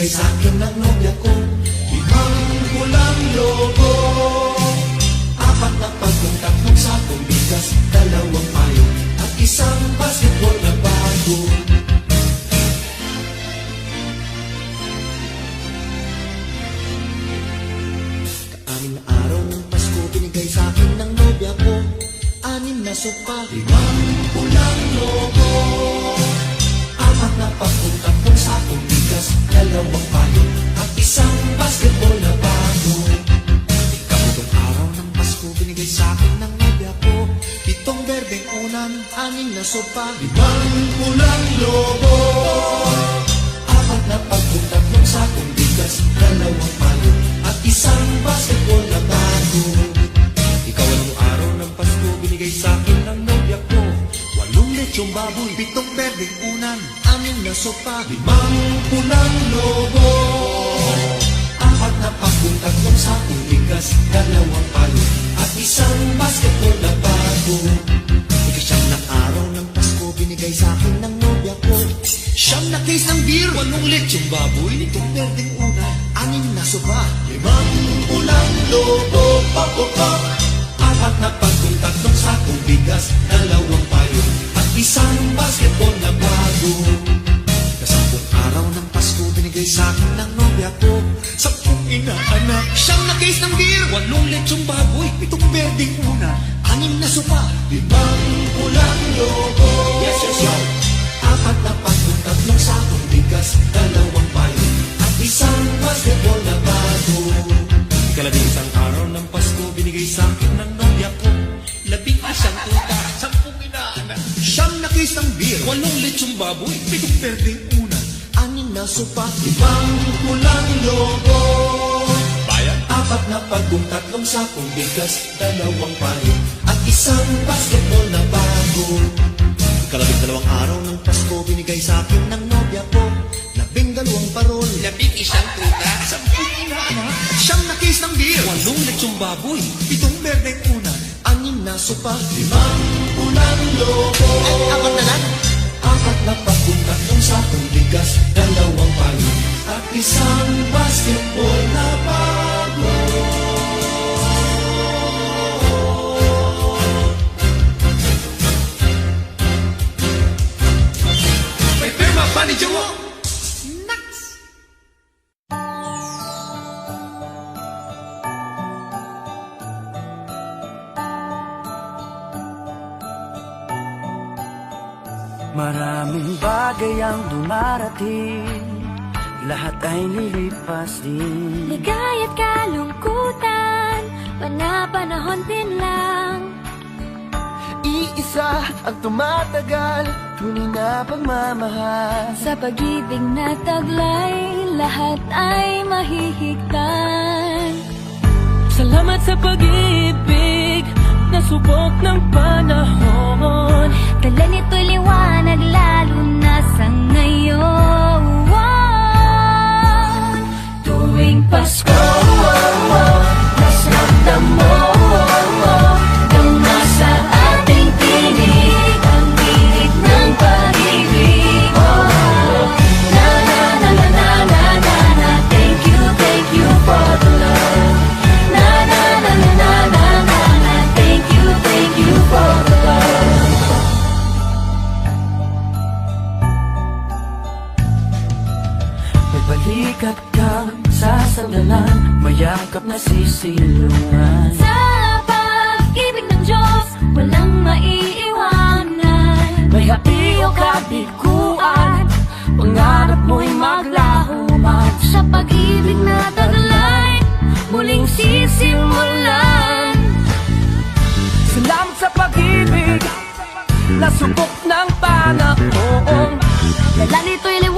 Pasko Binigay sa akin na sopa Limang pulang logo Apat na pagkong tatlong sakong bigas Dalawang payo at isang basketball na bago. Ikaw anong araw ng Pasko binigay sa akin ng nobya ko. Walong lechong baboy, pitong berdeng unan Anim na sopa, limang pulang logo Apat na pagkong tatlong sakong bigas Dalawang payo at isang basketball na bago binigay sa akin ng nobya ko. Siyam na case ng beer, walong lechong baboy Nitong berdeng una, anim na soba Limang ulang lobo, papapap Apat na pagkong tatlong sakong bigas Dalawang payo at isang basketball na bago. Kasampung araw ng Pasko binigay sa akin ng nobya ko. Sampung inaanak, siyang na case ng beer Walong lechong baboy, pitong berdeng una Anim na sopa, limang ulang lobo Yes Apat na pagkong tatlong sakong bigas Dalawang payo at isang basketball na bago. Ikalabing isang araw ng Pasko Binigay sa akin ng nobya ko. Labing isang tuta Sampung inaanak Siyam na case ng beer Walong lechong baboy Pitong berdeng una Anim na sopa Limang pulang logo Bayan. Apat na pagkong tatlong sakong bigas Dalawang payo At isang basketball na bago Ikalabing dalawang araw ng Pasko Binigay sa akin ng nobya ko. Labing dalawang parol. Labing isang tuta. Sampung inaanak Siyam na case ng beer. Walong lechong baboy. Pitong berdeng una. Anim na sopa Limang ulang lobo Ay, apat na lang. Apat na pagkong tatlong sakong bigas. Dalawang payo At isang basketball na Maraming bagay ang dumarating. Lahat ay lilipas din. Ligaya't kalungkutan Panapanahon din lang. Iisa ang tumatagal Tunay na pagmamahal. Sa pag-ibig na taglay Lahat ay mahihigtan. Salamat sa pag-ibig Nasubok ng panahon. Dala nito'y liwanag Lalo balikat kang sasandalan Mayakap na sisilungan. Sa pag-ibig ng Diyos, walang maiiwanan. May hati o kabiguan Pangarap mo'y maglaho man Sa pag-ibig na taglay, muling sisimulan. Salamat sa pag-ibig Nasubok ng panahon. Dala nito'y